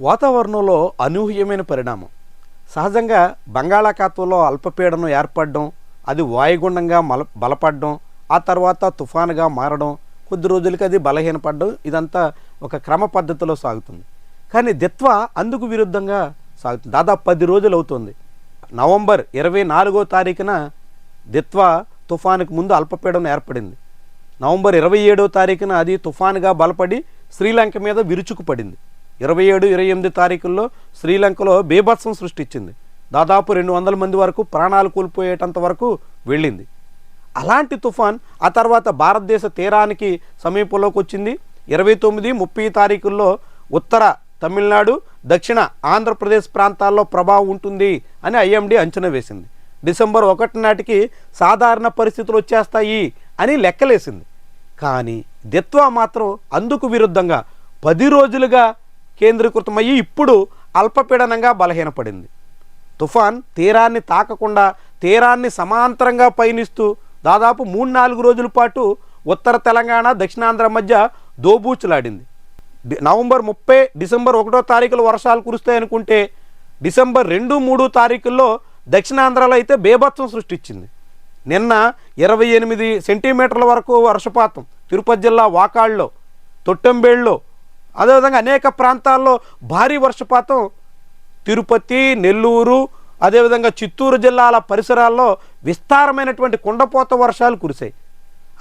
వాతావరణంలో అనూహ్యమైన పరిణామం. సహజంగా బంగాళాఖాతంలో అల్పపీడనం ఏర్పడడం అది వాయుగుండంగా మల బలపడడం ఆ తర్వాత తుఫానుగా మారడం కొద్ది రోజులకి అది బలహీనపడడం ఇదంతా ఒక క్రమ పద్ధతిలో సాగుతుంది. కానీ దిత్వ అందుకు విరుద్ధంగా సాగుతుంది. దాదాపు పది రోజులు అవుతుంది. నవంబర్ ఇరవై నాలుగో తారీఖున దిత్వ తుఫానుకు ముందు అల్పపీడనం ఏర్పడింది. నవంబర్ ఇరవై ఏడో తారీఖున అది తుఫానుగా బలపడి శ్రీలంక మీద విరుచుకుపడింది. ఇరవై ఏడు ఇరవై ఎనిమిది తారీఖుల్లో శ్రీలంకలో బీభత్సం సృష్టించింది. దాదాపు రెండు వందల మంది వరకు ప్రాణాలు కోల్పోయేటంత వరకు వెళ్ళింది. అలాంటి తుఫాన్ ఆ తర్వాత భారతదేశ తీరానికి సమీపంలోకి వచ్చింది ఇరవై తొమ్మిది ముప్పై తారీఖుల్లో ఉత్తర తమిళనాడు దక్షిణ ఆంధ్రప్రదేశ్ ప్రాంతాల్లో ప్రభావం ఉంటుంది అని ఐఎండీ అంచనా వేసింది. డిసెంబర్ ఒకటి నాటికి సాధారణ పరిస్థితులు వచ్చేస్తాయి అని లెక్కలేసింది. కానీ దిత్వా మాత్రం అందుకు విరుద్ధంగా పది రోజులుగా కేంద్రీకృతమయ్యి ఇప్పుడు అల్పపీడనంగా బలహీనపడింది. తుఫాన్ తీరాన్ని తాకకుండా తీరాన్ని సమాంతరంగా పయనిస్తూ దాదాపు మూడు నాలుగు రోజుల పాటు ఉత్తర తెలంగాణ దక్షిణాంధ్ర మధ్య దోబూచులాడింది. నవంబర్ ముప్పై డిసెంబర్ ఒకటో తారీఖులో వర్షాలు కురుస్తాయనుకుంటే డిసెంబర్ రెండు మూడు తారీఖుల్లో దక్షిణాంధ్రలో అయితే బేభత్సం సృష్టించింది. నిన్న ఇరవై ఎనిమిది సెంటీమీటర్ల వరకు వర్షపాతం తిరుపతి జిల్లా వాకాళ్ళలో తొట్టెంబేళ్ళలో అదేవిధంగా అనేక ప్రాంతాల్లో భారీ వర్షపాతం తిరుపతి నెల్లూరు అదేవిధంగా చిత్తూరు జిల్లాల పరిసరాల్లో విస్తారమైనటువంటి కుండపోత వర్షాలు కురిశాయి.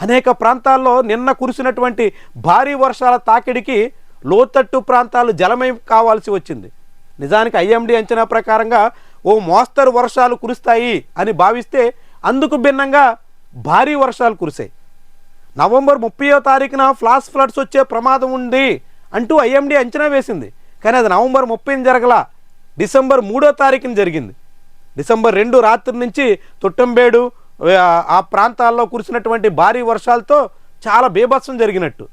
అనేక ప్రాంతాల్లో నిన్న కురిసినటువంటి భారీ వర్షాల తాకిడికి లోతట్టు ప్రాంతాలు జలమయం కావాల్సి వచ్చింది. నిజానికి ఐఎండి అంచనా ప్రకారంగా ఓ మోస్తరు వర్షాలు కురుస్తాయి అని భావిస్తే అందుకు భిన్నంగా భారీ వర్షాలు కురిశాయి. నవంబర్ ముప్పయో తారీఖున ఫ్లాష్ ఫ్లడ్స్ వచ్చే ప్రమాదం ఉంది. అంటూ ఐఎండీ అంచనా వేసింది. కానీ అది నవంబర్ ముప్పైన జరగల. డిసెంబర్ మూడో తారీఖున జరిగింది. డిసెంబర్ రెండు రాత్రి నుంచి తొట్టంబేడు ఆ, ఆ ప్రాంతాల్లో కురిసినటువంటి భారీ వర్షాలతో చాలా బీభత్సం జరిగినట్టు.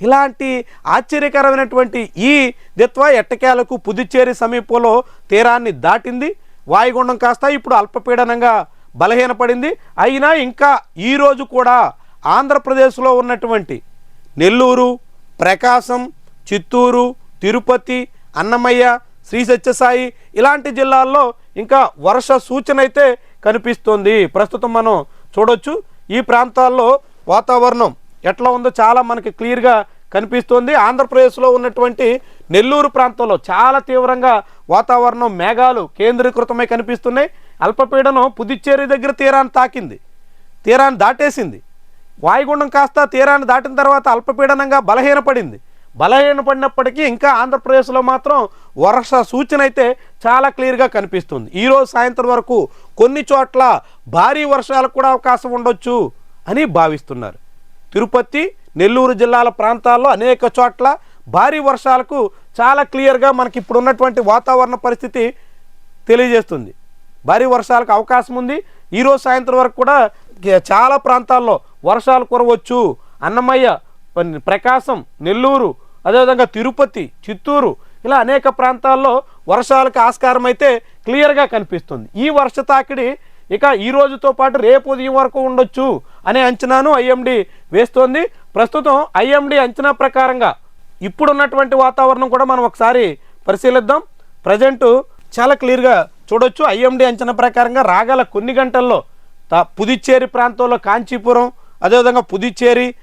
ఇలాంటి ఆశ్చర్యకరమైనటువంటి ఈ దిత్వ ఎట్టకేలకు పుదుచ్చేరి సమీపంలో తీరాన్ని దాటింది. వాయుగుండం కాస్త ఇప్పుడు అల్పపీడనంగా బలహీనపడింది. అయినా ఇంకా ఈరోజు కూడా ఆంధ్రప్రదేశ్లో ఉన్నటువంటి నెల్లూరు ప్రకాశం చిత్తూరు తిరుపతి అన్నమయ్య శ్రీ సత్యసాయి ఇలాంటి జిల్లాల్లో ఇంకా వర్ష సూచన అయితే కనిపిస్తోంది. ప్రస్తుతం మనం చూడొచ్చు. ఈ ప్రాంతాల్లో వాతావరణం ఎట్లా ఉందో చాలా మనకి క్లియర్గా కనిపిస్తోంది. ఆంధ్రప్రదేశ్లో ఉన్నటువంటి నెల్లూరు ప్రాంతంలో చాలా తీవ్రంగా వాతావరణం మేఘాలు కేంద్రీకృతమై కనిపిస్తున్నాయి. అల్పపీడనం పుదుచ్చేరి దగ్గర తీరాన్ని తాకింది. తీరాన్ని దాటేసింది. వాయుగుండం కాస్త తీరాన్ని దాటిన తర్వాత అల్పపీడనంగా బలహీనపడింది. బలహీనపడినప్పటికీ ఇంకా ఆంధ్రప్రదేశ్లో మాత్రం వర్ష సూచన అయితే చాలా క్లియర్గా కనిపిస్తుంది. ఈరోజు సాయంత్రం వరకు కొన్ని చోట్ల భారీ వర్షాలకు కూడా అవకాశం ఉండొచ్చు అని భావిస్తున్నారు. తిరుపతి నెల్లూరు జిల్లాల ప్రాంతాల్లో అనేక చోట్ల భారీ వర్షాలకు చాలా క్లియర్గా మనకి ఇప్పుడు ఉన్నటువంటి వాతావరణ పరిస్థితి తెలియజేస్తుంది. భారీ వర్షాలకు అవకాశం ఉంది. ఈరోజు సాయంత్రం వరకు కూడా చాలా ప్రాంతాల్లో వర్షాలు కురవచ్చు. అన్నమయ్య ప్రకాశం నెల్లూరు అదేవిధంగా తిరుపతి చిత్తూరు ఇలా అనేక ప్రాంతాల్లో వర్షాలకు ఆస్కారం అయితే క్లియర్గా కనిపిస్తుంది. ఈ వర్ష తాకిడి ఇక ఈ రోజుతో పాటు రేపు ఉదయం వరకు ఉండొచ్చు అనే అంచనాను ఐఎండి వేస్తోంది. ప్రస్తుతం ఐఎండి అంచనా ప్రకారంగా ఇప్పుడున్నటువంటి వాతావరణం కూడా మనం ఒకసారి పరిశీలిద్దాం. ప్రజెంటు చాలా క్లియర్గా చూడొచ్చు. ఐఎండి అంచనా ప్రకారంగా రాగల కొన్ని గంటల్లో త- పుదుచ్చేరి ప్రాంతంలో కాంచీపురం అదేవిధంగా పుదుచ్చేరి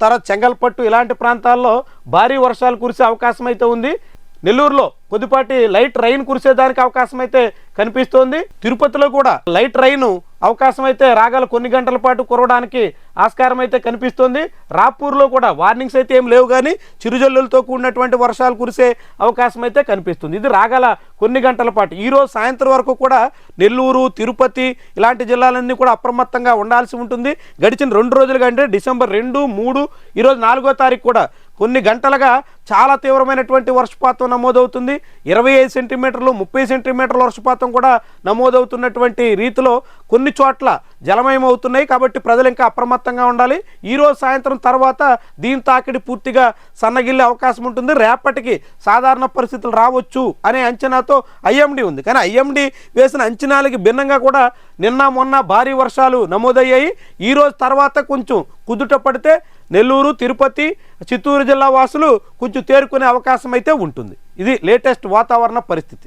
తర్వాత చెంగల్పట్టు ఇలాంటి ప్రాంతాల్లో భారీ వర్షాలు కురిసే అవకాశం అయితే ఉంది. నెల్లూరులో కొద్దిపాటి లైట్ రైన్ కురిసేదానికి అవకాశం అయితే కనిపిస్తోంది. తిరుపతిలో కూడా లైట్ రైన్ అవకాశం అయితే రాగాల కొన్ని గంటల పాటు కురవడానికి ఆస్కారం అయితే కనిపిస్తోంది. రాపూర్లో కూడా వార్నింగ్స్ అయితే ఏం లేవు కానీ చిరుజల్లులతో కూడినటువంటి వర్షాలు కురిసే అవకాశం అయితే కనిపిస్తుంది. ఇది రాగాల కొన్ని గంటల పాటు. ఈరోజు సాయంత్రం వరకు కూడా నెల్లూరు తిరుపతి ఇలాంటి జిల్లాలన్నీ కూడా అప్రమత్తంగా ఉండాల్సి ఉంటుంది. గడిచిన రెండు రోజులుగా అంటే డిసెంబర్ రెండు మూడు ఈరోజు నాలుగో తారీఖు కూడా కొన్ని గంటలుగా చాలా తీవ్రమైనటువంటి వర్షపాతం నమోదవుతుంది. ఇరవై ఐదు సెంటీమీటర్లు ముప్పై సెంటీమీటర్ల వర్షపాతం కూడా నమోదవుతున్నటువంటి రీతిలో కొన్ని చోట్ల జలమయం అవుతున్నాయి. కాబట్టి ప్రజలు ఇంకా అప్రమత్తంగా ఉండాలి. ఈరోజు సాయంత్రం తర్వాత దీని తాకిడి పూర్తిగా సన్నగిల్లే అవకాశం ఉంటుంది. రేపటికి సాధారణ పరిస్థితులు రావచ్చు అనే అంచనాతో ఐఎండి ఉంది. కానీ ఐఎండి వేసిన అంచనాలకి భిన్నంగా కూడా నిన్న మొన్న భారీ వర్షాలు నమోదయ్యాయి. ఈరోజు తర్వాత కొంచెం కుదుట పడితే నెల్లూరు తిరుపతి చిత్తూరు జిల్లా వాసులు కొంచెం తేరుకునే అవకాశం అయితే ఉంటుంది. ఇది లేటెస్ట్ వాతావరణ పరిస్థితి.